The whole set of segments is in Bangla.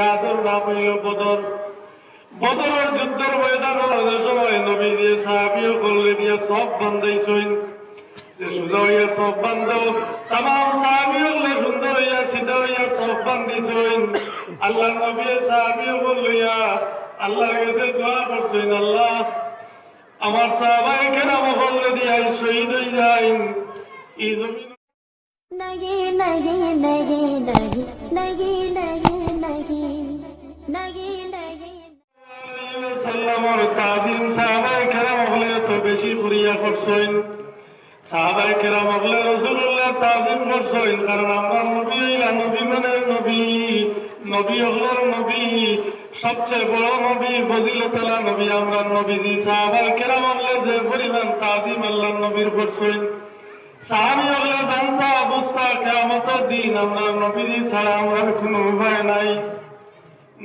জিহাদের নাম হইল বদর। বদরের যুদ্ধের ময়দানের সময় নবীজি সাহাবিও করলে দিয়া সব বান্ধাই সইন হইয়া আল্লাহ আল্লাহ, আমার সাহাবাই কেন মহল দিয়া শহীদ হয়ে যাইন এই জমি नहीं नहीं তাজিম সাহাবাই কেরাম হলে তো বেশি করিয়া করছেন। সাহাবাই কেরাম হলে রসুল্লাহ তাজিম করছেন, কারণ আমরা নবী হইলা নবী মানের নবী। নবী হলার নবী, সবচেয়ে বড় নবী, ফজিলতলা নবী আমরা নবীজি। সাহাবাই কেরাম হলে যে পরিমাণ তাজিম আল্লাহ নবীর করছেন, সাহাবি হলে জানতা বুঝতা কেমতের দিন আমরা নবীজি ছাড়া আমরা কোনো উপায় নাই।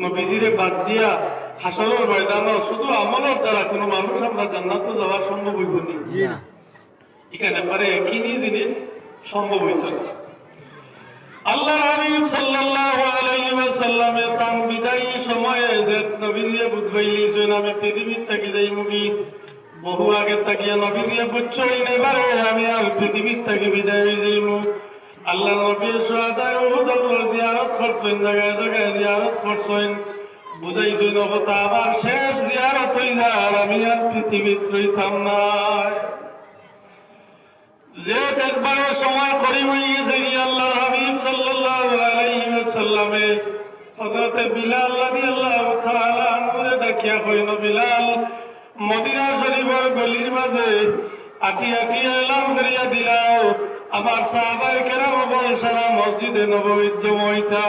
নবীজিরে বাদ দিয়া হাসরের ময়দান শুধু আমলের দ্বারা কোনো মানুষ আমরা জান্নাতে যাওয়া সম্ভব হইব নি। এখানে পারে কিনি জিনিস? সম্ভব হইত না। আল্লাহ হাবিব সাল্লাল্লাহু আলাইহি ওয়াসাল্লামে তান বিদায়ী সময়ে যে নবীজিয়ে বুঝবাইলিছেন আমি পৃথিবীর থাকি যাই মুগি বহু আগে তাকিয়া নবীজিয়ে বুঝছই এবারে আমি আর পৃথিবীর থাকি বিদায় হয়ে যাইমু। আল্লাহ নবী সোহাদায় উহুদগুলোর জিয়ারত করছেন জায়গায় জায়গায় জিয়ারত করছেন। বুঝাইছেন কথা, আবার শেষ জিয়ারত হই যার আমি আর পৃথিবীত রইতাম না যে একবারে সময় হয়ে গেছে কি আল্লাহর হাবিব সাল্লাল্লাহু আলাইহি ওয়াসাল্লামে হযরতে বিলাল রাদিয়াল্লাহু তাআলা আনহুরে ডাকিয়া কইল বিলাল, মদিনা শরীফের গলির মাঝে আটি আটি এলাম করিয়া দিলাও। আমার সাহাবাই কেরাম বল সারা মসজিদে নববীর জমইতা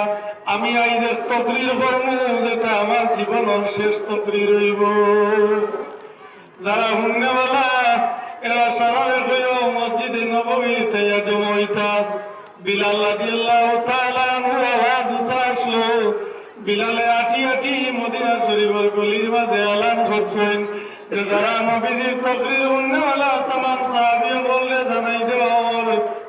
আমি আইজ তকরির কর্ম যেটা আমার জীবনের শেষ তকরির রইব যারা হুন্নেওয়ালা, এরা সারা হইও মসজিদে নবমী তাইয়া জমইতা বিলাল রাদিয়াল্লাহু তাআলা আনহু আওয়াজ উঠা আসলো। বিলালে আটি আটি মদিনা শরীফের গলির মাঝে এলান করছেন। যে যারা নবীজির তকরির হুন্নেওয়ালা, তামাম সাহাবিও বললে জানাই দেওয়ার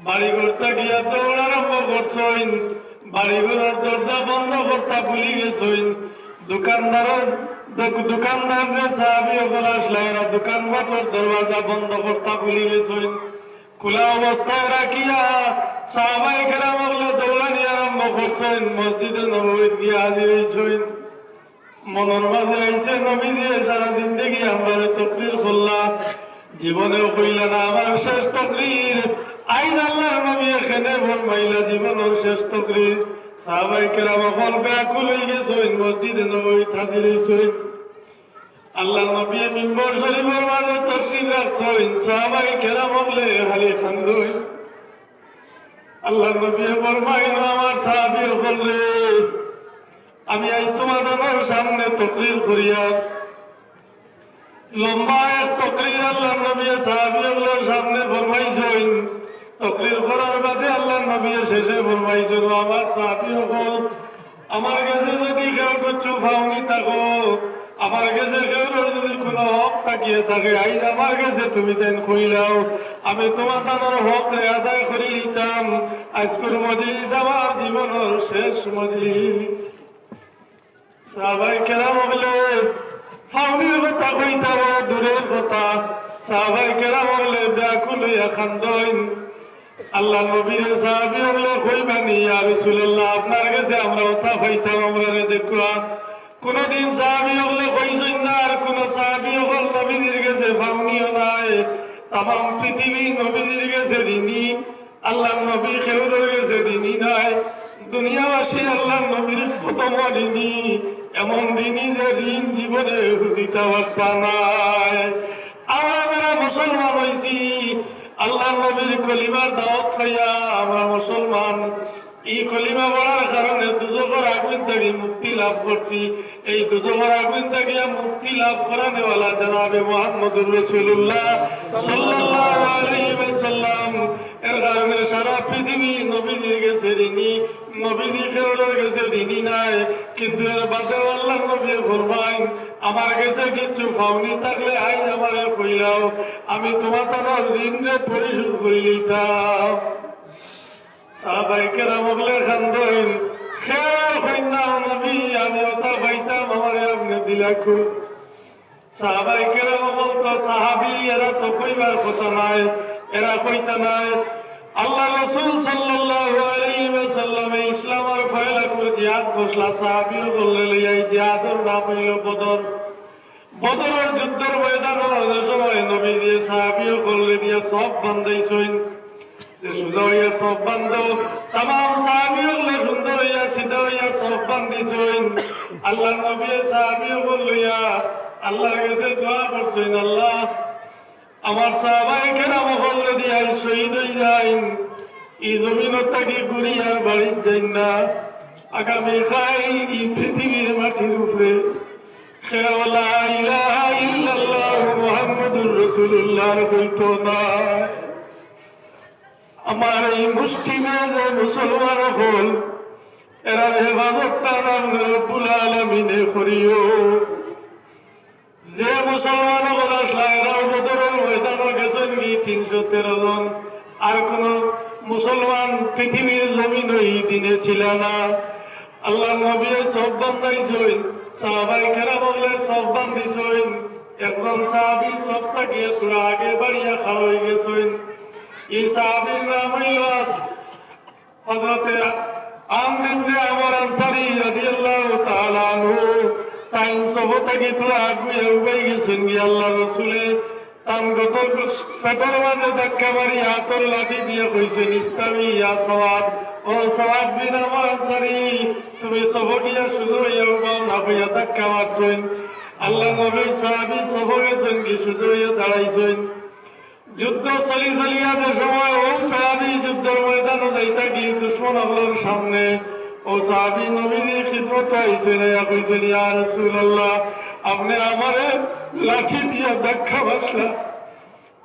বাড়ি করতে গিয়া দৌড় আরম্ভ করছেন বাড়ি ঘরের দরজা বন্ধ করতে ভুলি গেছেন দোকানদারের দোক- দোকানদার যে সাহাবি সকল আসলে এরা দোকান বাটর দরওয়াজা বন্ধ করতে ভুলি গেছেন খোলা অবস্থায় রাখিয়া সাহাবাই কেরাম বলে দৌড়ানি আরম্ভ করছেন। মসজিদে নবীত গিয়া হাজির হয়েছেন মনের মাঝে আইছে নবী দিয়ে সারা জিন্দগি আমরা তকরির করলাম, জীবনেও কইলা না, আমার শেষ তকরির আইন আল্লাহর নবী এখানে ফরমাইলা জীবনের শেষ তকরির সাহাবাই কেরাম ফল ব্যাকুল হয়ে গেছেন, মসজিদে নবী হাজির হয়েছেন আল্লাহ নবী মিম্বর শরীফের মাঝে তসিল রাখছেন, সাহাবাই কেরাম বলে খালি খান্দই আল্লাহ নবী ফরমাইল, আমার সাহাবি হলে আমি আজ তোমাদের সামনে তকরির করিয়া, লম্বা এক তকরির আল্লাহ নবী সাহাবিগুলোর সামনে ফরমাইছেন। তকরির করার বাদে আল্লাহ নবী শেষে ফরমাইছেন আমার সাহাবি হল আমার কাছে যদি কেউ কিছু ফাউনি থাকো, আমার কাছে কেউ যদি কোনো হক থাকিয়ে থাকে আইজ আমার কাছে তুমি দেন কইলাও আমি তোমার তানোর হক রে আদায় করি লিতাম আজকের মজলিস আমার জীবনের শেষ মজলিস। সাহাবাই কেরাম বলে, ফাউনির কথা কইতাম, দূরের কথা। সাহাবাই কেরাম বলে, ব্যাকুল খান্দইন আল্লাহ নবীর সাহাবি বলে কইবানি ইয়া রাসূলুল্লাহ, আপনার কাছে আমরা কথা পাইতাম, আমরা রে দেখুয়া। কোনদিন সাহাবি হলে কইছেন না, আর কোন সাহাবি হল নবীজির কাছে ফাউনিও নাই। তাম পৃথিবী নবীজির কাছে ঋণী। আল্লাহ নবী খেউরের কাছে ঋণী নাই। দুনিয়াবাসী আল্লাহ নবীর খতম ঋণী। এমন ঋণী যে ঋণ জীবনে বুঝিতে পারতা নাই। আমরা যারা মুসলমান হয়েছি আল্লাহ নবীর কলিমার দাওয়াত পাইয়া আমরা মুসলমান। এই কলিমা পড়ার কারণে দুজকর আগুন থেকে মুক্তি লাভ করছি। এই দুজকর আগুন থেকে মুক্তি লাভ করানেওয়ালা জানাবে মোহাম্মদুর রসুল্লাহ সাল্লাল্লাহু আলাইহি ওয়াসাল্লাম এর কারণে সারা পৃথিবী নবীজির গেছে ঋণী, নবীজি খেউলের গেছে ঋণী নাই। কিন্তু এর বাদে আল্লাহ নবী ফরমাইন, আমার কাছে কিছু ফাউনি থাকলে আইজ আমারে কইলাও আমি তোমার তার ঋণে পরিশোধ করি লইতাম। সাহাবাই কেরামগলে খান্দইন খেয়ার কন্যা নবী, আমি ওটা পাইতাম, আমারে আপনি দিলাকু সাহাবাই কেরাম বলতো, সাহাবি, এরা তো কইবার কথা নাই, এরা কইতা নাই আল্লাহ রসুল সাল্লাল্লাহু আলাইহি ওয়াসাল্লাম ইসলাম আর ফয়লা করে জিহাদ ঘোষলা সাহাবিও বললে লইয়াই জিহাদের নাম হইল বদর। বদরের যুদ্ধের ময়দান সময় নবী দিয়ে সাহাবিও করলে দিয়ে সব বান্ধাইছইন যে সুন্দর হইয়া সব বান্ধ তাম সাহাবি হলে সুন্দর হইয়া, সিধা হইয়া সব বান্ধিছইন আল্লাহ নবী সাহাবিও বললইয়া আল্লাহর কাছে দোয়া করছেন, আল্লাহ আমার সাহাবাই কেরাম দিয়া শহীদ হয়ে যাইন এই জমিনত থাকি ঘুরি বাড়ির যাইন না। আগামী খাই এই পৃথিবীর মাটির উপরে। ইল্লাল্লাহ আমার এই মুষ্টিমে যে মুসলমান হল, এরা হেফাজত কালাম রব্বুল করিও। যে মুসলমান এরাও বদরের ময়দানে গেছেন কি তিনশো তেরো জন। আর কোন মুসলমান পৃথিবীর জমিন ওই দিনে ছিল না। আল্লাহ নবী সব বান্ধাইছইন সাহাবাই কেরা বললে সব বান্ধিছইন একজন সাহাবি সব থাকিয়ে তোরা আগে বাড়িয়া খাড়া হয়ে গেছইন এই সাহাবীর নাম হইল হযরতে আমর আমর আনসারী রাদিয়াল্লাহু তাআলা আনহু। তাই সব থেকে তোরা আগুয়ে উবাই গেছেন গিয়ে আল্লাহ রসুলে। তান গত পেটের মাঝে ধাক্কা মারি হাতর লাঠি দিয়ে কইছেন, ইসলামী, ইয়া সওয়াব, ও সওয়াব বিন আমর আনসারী, তুমি সব গিয়া শুধু ইয়া উবাও না হইয়া ধাক্কা মারছেন। আল্লাহ নবীর সাহাবী সব গেছেন কি শুধু ইয়া দাঁড়াইছেন। যুদ্ধ চলি চলিয়া যে সময় ও সাহাবি যুদ্ধের ময়দানে যাইতা কি দুশ্মন হলোর সামনে। ও সাহাবি নবীজির খিদমত আইছেন ইয়া কইছেন, ইয়া রাসূলুল্লাহ, আপনি আমারে লাঠি দিয়া ধাক্কা বাসলা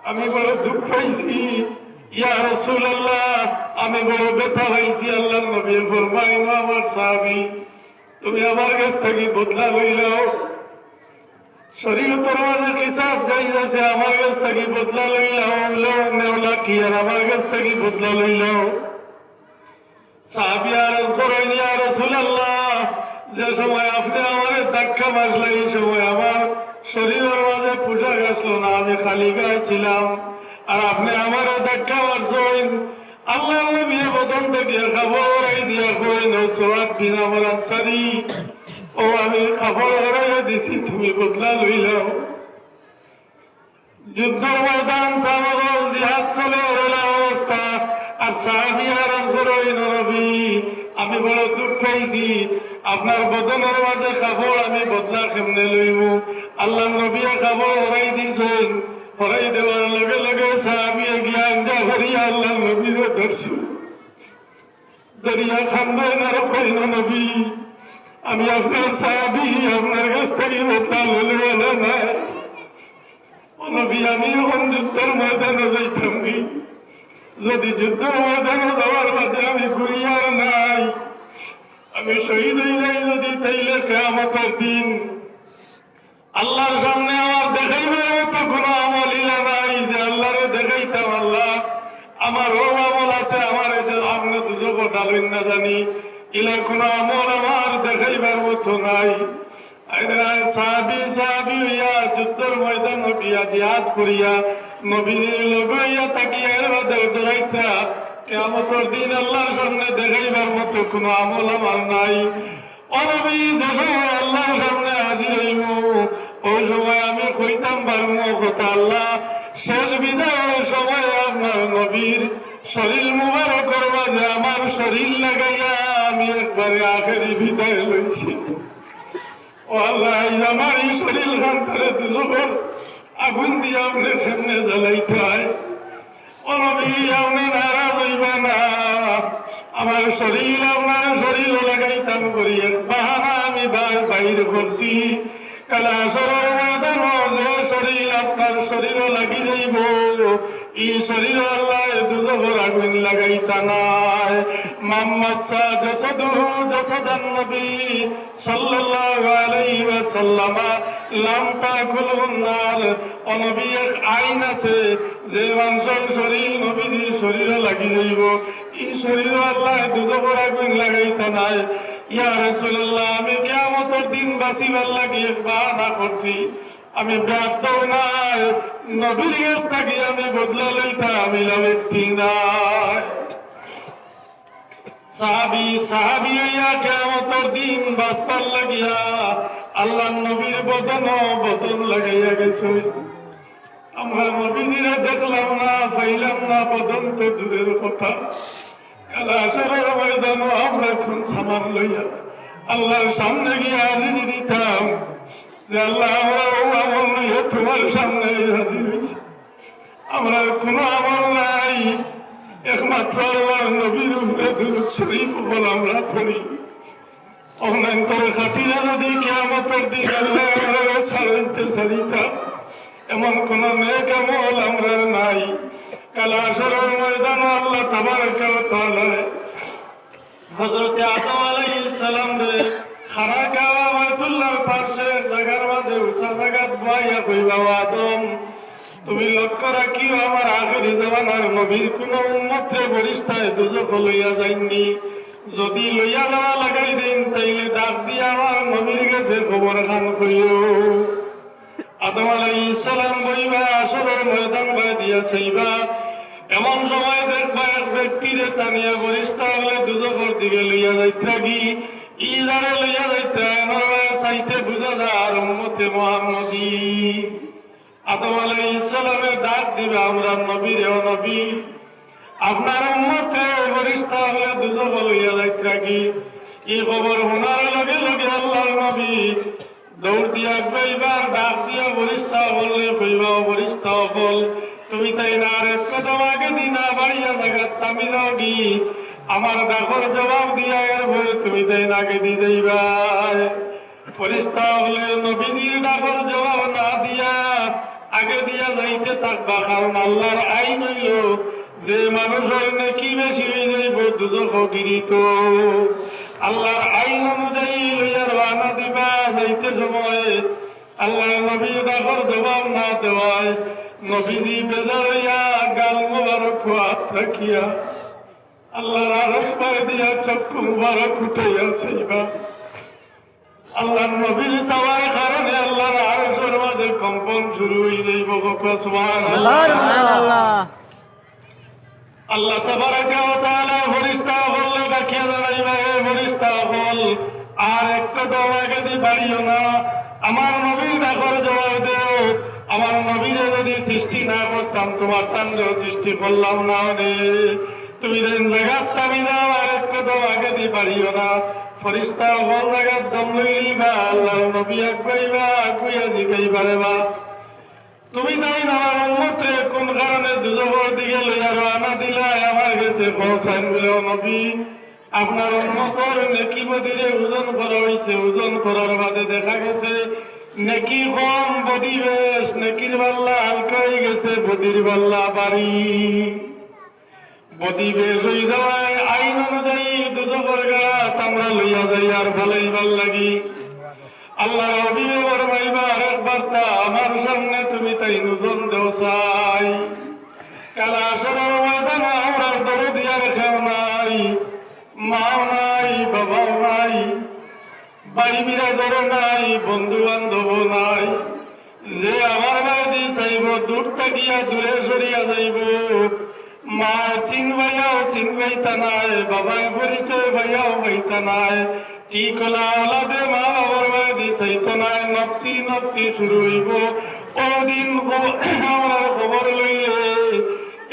আমি বড় দুঃখ পাইছি। ইয়া রাসূলুল্লাহ, আমি বড় ব্যথা পাইছি আল্লাহর নবী ফরমাইন আমার সাহাবি, তুমি আমার কাছ থেকে বদলা লইলাও। শরীয়তের মাঝে কিসাস গাই আছে, আমার কাছ থেকে বদলা লইলাও কি আর আমার কাছ থেকে বদলা লইলাও সাহাবি আরজ করেন ইয়া রাসূলুল্লাহ যে সময় আপনি আমারে ধাক্কা মারলে এই সময় আমার শরীরের মাঝে পোশাক আসলো না, আমি খালি গায়ে ছিলাম। আর আপনি আমারে ধাক্কা মারছেন আল্লাহ খাবার ওরাই দিছি, তুমি বদলা লইলাও যুদ্ধ ময়দান সামগল জিহাদ চলে আর সাহাবি আরাম করই নবী, আমি বড় দুঃখ পাইছি আপনার বদনের মাঝে খাবার আমি বদলা কেমনে লইব? আল্লাহ নবীয়া খাবার ওরাই দিছেন হরাই দেওয়ার লগে লগে সাহাবিয়া জ্ঞান যা ভরিয়া আল্লাহ নবীর ধরছু দরিয়া খান্দায় না রকম নবী? আমি আপনার সাহাবি, আপনার কাছ থেকে বদলা লইলে না নবী আমি এখন যুদ্ধের ময়দানে যাইতাম যদি যুদ্ধের ময়দানে যাওয়ার বাদে আমি ঘুরিয়ার নাই। আমি শহীদ হয়ে যাই যদি তাইলে কেয়ামতের দিন। আল্লাহর সামনে আমার দেখাইবার মতো কোনো আমল ইলা নাই যে আল্লাহরে দেখাইতাম আল্লাহ। আমার ও আমল আছে, আমার আপনি দুজক ডালুন না জানি। ইলা কোনো আমল আমার দেখাইবার মতো নাই। সাহাবি সাহাবি হইয়া যুদ্ধের ময়দান গিয়া জিহাদ করিয়া নবীর লগইয়া তাকিয়া এর বাদে ডরাইতা কেমতর দিন আল্লাহর সামনে দেখাইবার মতো কোনো আমল আমার নাই। সময় আমি কথা আল্লাহ, শেষ সময় আমার শরীর লাগাইয়া আমি একবারে আখেরি বিদায় লইছি। আল্লাহ আমার এই শরীর খান্তরে দুজোর আগুন দিয়ে আপনি সামনে জ্বালাইতে হয় ও নবী আপনি নারাজ হইবা না। আমার শরীর, আপনার শরীর লাগাইতাম করি। এক বাহানা আমি বার বাইর করছি। কালা সরর ময়দান শরীর, আপনার লাগি যাইব। ই শরীর আল্লাহ দুজবর লাগাইতা নাই। মাম্মাসা জসদুহু জসদান নবী সাল্লাল্লাহু আলাইহি অনবী এক আইন আছে যে মানুষের শরীর নবীদের শরীরে লাগি যাইব। ই শরীর আল্লাহ দুজবর আগুন লাগাইতা নাই। ইয়া রাসূলুল্লাহ, আমি কিয়ামতের দিন বাঁচিবার এক বাহানা করছি। আমি ব্যর্থ নাই। নবীর কাছ থাকি আমি বদলা লইতাম ব্যক্তি নাই। সাহাবি সাহাবি হইয়া কেমতর দিন বাঁচবার লাগিয়া আল্লাহ নবীর বদন বদন লাগাইয়া গেছে। আমরা নবীজিরা দেখলাম না, পাইলাম না, বদন তো দূরের কথা। কালাসরের ময়দান আমরা এখন সামান লইয়া আল্লাহর সামনে গিয়া হাজির দিতাম যে আল্লাহ আমরা ও আমল লইয়া তোমার সামনে হাজির হয়েছি। আমরা কোনো আমল নাই। একমাত্র আল্লাহর নবীর উপরে দুরূদ শরীফ বল আমরা পড়ি। অনন্তর খাতিরা যদি কেয়ামতের দিন আল্লাহ আমরা ছাড়তে ছাড়িতা এমন কোন নেক আমল আমরা নাই। কালা আসরের ময়দান আল্লাহ তাবারকা ওয়া তাআলা হযরত আদম আলাইহিস সালাম রে খানা কাবা বাইতুল্লাহর পাশে জায়গার মাঝে উঁচা জায়গাত বইয়া কইবা ও আদম, তুমি লক্ষ্য রাখিও, আমার আগের জমানার নবীর কোন উন্মত্রে বরিষ্ঠায় দুজক লইয়া যাইনি। যদি লইয়া যাওয়া লাগাই দিন, তাইলে ডাক দিয়া আমার নবীর কাছে খবর খান কইও। আদম আলাইহিস সালাম বইবা, আসরের ময়দান বাই দিয়া চাইবা এমন সময় দেখবা এক ব্যক্তিরে টানিয়া বরিষ্ঠা হলে দুজকর দিকে লইয়া যাইত্রা কি ইদারে লইয়া এমন চাইতে বুঝা যার উম্মতে মোহাম্মদী। আদম আলাই ইসলামের ডাক দিবে, আমরা নবীর ও নবী। আপনার উম্মতে হলে কি এই খবর লগে লগে আল্লাহর নবী। দৌড় দিয়া কইবার ডাক দিয়া বরিষ্ঠা বললে কইবা বরিষ্ঠা বল, তুমি তাই না আর কদম আগে দিনা বাড়িয়া জায়গা তামি দাও কি আমার ডাকর জবাব দিয়া এর তুমি তাই না আগে দি যাইবাই। ফরিস্তা হলে নবীজির ডাকর জবাব না দিয়া আগে দিয়া যাইতে থাকবা, কারণ আল্লাহর আইন হইল যে মানুষের নাকি বেশি হয়ে যাইব, দুজক গিরিত আল্লাহর আইন অনুযায়ী লইয়ার বানা দিবা, যাইতে সময় আল্লাহর নবীর ডাকর জবাব না দেওয়ায় নবীজি বেজার হইয়া গাল মুবারক হাত রাখিয়া আল্লাহর আরস দিয়া চক্ষু মুবারক উঠাইয়া সেইবা আল্লাহর নবীর চাওয়ার কারণে আল্লাহর আরশের মাঝে কম্পন শুরু হয়ে যাইব সুবহানাল্লাহ। আল্লাহ। তাবারাকা ওয়া তাআলা ফেরেশতা বললে ডাকিয়া জানাইবা হে ফেরেশতা বল আর এক কদম আগে দি বাড়িও না। আমার নবীর ডাকর জবাব দেও। আমার নবীরে যদি সৃষ্টি না করতাম তোমার তান্ডেও সৃষ্টি করলাম না রে। তুমি জায়গার তামি দাও আর এক কদম আগে দি বাড়িও না। ফরিস্তা বল জায়গার দম লইলিবা আল্লাহ নবী আগুয়াইবা আগুয়া জিগাইবারে বা তুমি তাই আমার উম্মতরে, কোন কারণে দুজবর দিকে লইয়া রানা দিলা, আমার কাছে পৌঁছান বলে নবী। আপনার উন্মতর নেকি বদিরে ওজন করা হয়েছে ওজন করার বাদে দেখা গেছে, নেকি কম বদি বেশ, নেকির বাল্লা হালকা হয়ে গেছে, বদির বাল্লা বাড়ি। বদি বেশ হয়ে যাওয়ায় আইন অনুযায়ী দুজবর গাড়া আমরা লইয়া যাই আর ফেলাইবার লাগি। আল্লাহ রবিবে বরমাইবা আরেক বার্তা, আমার সামনে তুমি তাই নুজন দেও চাই। কালা সরার ময়দানে আমরা দৌড় নাই, মাও নাই, বাবাও নাই ভাই বিরাদরও নাই বন্ধু বান্ধব নাই। যে আমার বাড়ি চাইব, দূর থাকিয়া দূরে সরিয়া যাইব। মা চিন ভাইয়াও ভাইতা নাই বাবায় পরিচয় ভাইয়াও ঠিক হলা ওলাদে মা বাবার চাইতো নাই, নফসি নফসি শুরু হইব। ওদিন আমরা খবর লইলে,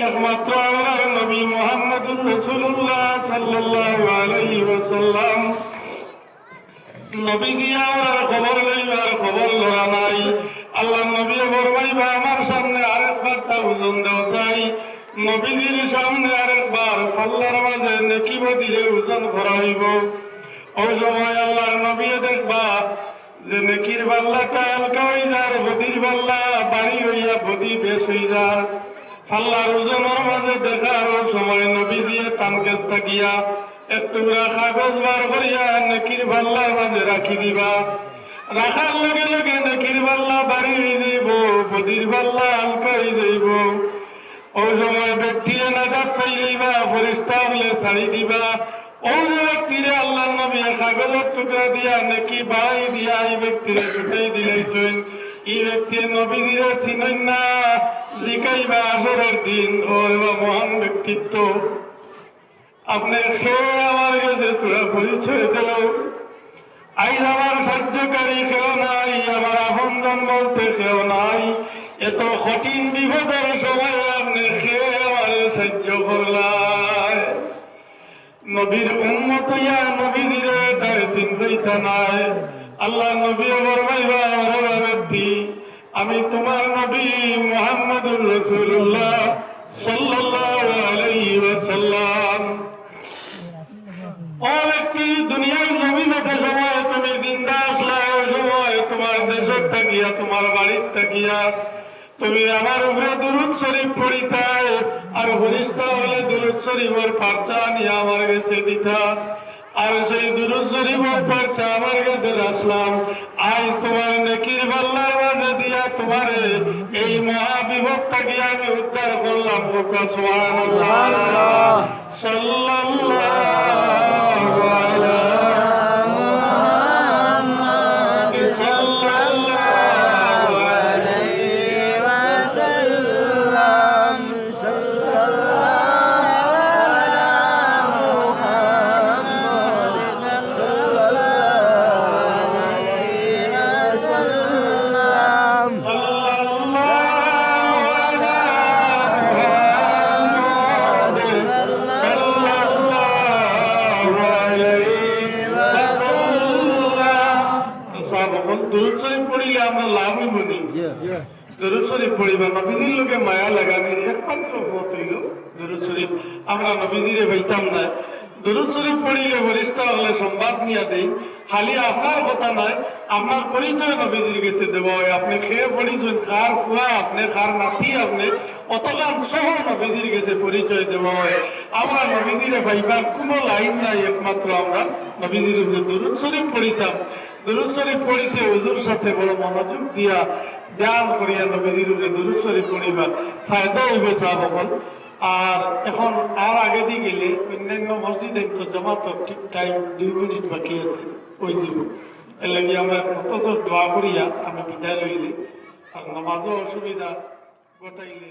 একমাত্র আমরা নবী মোহাম্মদুর রসুল্লাহ সাল্লাল্লাহু আলাইহি ওয়াসাল্লাম। নবীজি আমরা খবর লইবার খবর লড়া নাই। আল্লাহ নবী ফরমাইবা আমার সামনে আরেকবার তা ওজন দেওয়া চাই। নবীজির সামনে আরেকবার ফাল্লার মাঝে নেকি বদিরে ওজন করা হইব ওই সময় আল্লাহর নবী দেখবা যে নেকির বাল্লাটা হালকা হয়ে যার, বদির বাল্লা বাড়ি হইয়া বদি বেশ হয়ে যার। ফাল্লার ওজনের মাঝে দেখার ওই সময় নবী দিয়ে তানকেস থাকিয়া এক টুকরা কাগজ বার করিয়া নেকির বাল্লার মাঝে রাখি দিবা। রাখার লগে লগে নেকির বাল্লা বাড়ি হয়ে যাইব, বদির বাল্লা হালকা হয়ে যাইব। ওই সময় ব্যক্তি নাজাত পাই যাইবা ফরিস্তা দিবা ওই ব্যক্তিরে আল্লাহ নবী কাগজের টুকরা দিয়া নাকি বাড়াই দিয়া এই ব্যক্তিরে দিলাইছেন এই ব্যক্তি চিনেন না জিকাইবা আসরের দিন ওর মহান ব্যক্তিত্ব আপনি আমার কাছে তোরা পরিচয় দাও আইজ আমার সাহায্যকারী কেউ নাই আমার আপনজন বলতে কেউ নাই এত কঠিন বিপদের সময় নবীর উম্মত, ইয়া নবী দিরে তাই চিনবইতা নাই। আল্লাহ নবী ফরমাইবা ওরে ব্যক্তি। আমি তোমার নবী মুহাম্মদুর রাসূলুল্লাহ সাল্লাল্লাহু আলাইহি ওয়াসাল্লাম। ও ব্যক্তি, দুনিয়ার জমিনতে সময় তুমি জিন্দা আসলা সময় তোমার দেশের থাকিয়া, তোমার বাড়ির থাকিয়া তুমি আমার উপরে দুরুদ শরীফ পড়িতাই আর হরিষ্ঠা হলে দুরুদ শরীফের পার্চা নিয়ে আমার কাছে দিতা। আর সেই দুরুদ শরীফের পার্চা আমার কাছে রাখলাম। আজ তোমার নেকির বাল্লার মাঝে দিয়া তোমারে এই মহাবিপদ থেকে আমি উদ্ধার করলাম সাল্লাল্লাহু। মায়া লাগানির একমাত্র পথ দরুদ শরীফ, আমরা নবীজিরে পাইতাম না দরুদ শরীফ পড়িলে বরিষ্ঠ হলে সংবাদ নিয়ে দেই। খালি আপনার কথা নাই, আপনার পরিচয় নবীজির কাছে দেব। হয় আপনি খেয়ে পড়িছেন, খার খুয়া আপনি, খার নাতি আপনি অতগান সহ নবীজির কাছে পরিচয় দেব। হয় আমরা নবীজিরে ভাইবার কোনো লাইন নাই, একমাত্র আমরা নবীজির উপরে দরুদ শরীফ পড়িতাম। দরুদ শরীফ পড়িতে হুজুর সাথে বড় মনোযোগ দিয়া ধ্যান করিয়া নবীজির উপরে দরুদ পড়িবার ফায়দা হইব সাহাবকল আর এখন আর আগে দিয়ে গেলে অন্যান্য মসজিদে তো জমাত ঠিক টাইম দুই মিনিট বাকি আছে, ওই যাব এর লাগে আমরা কত দোয়া করিয়া আমি বিদায় লইলে, আর নামাজও অসুবিধা, গোটাইলে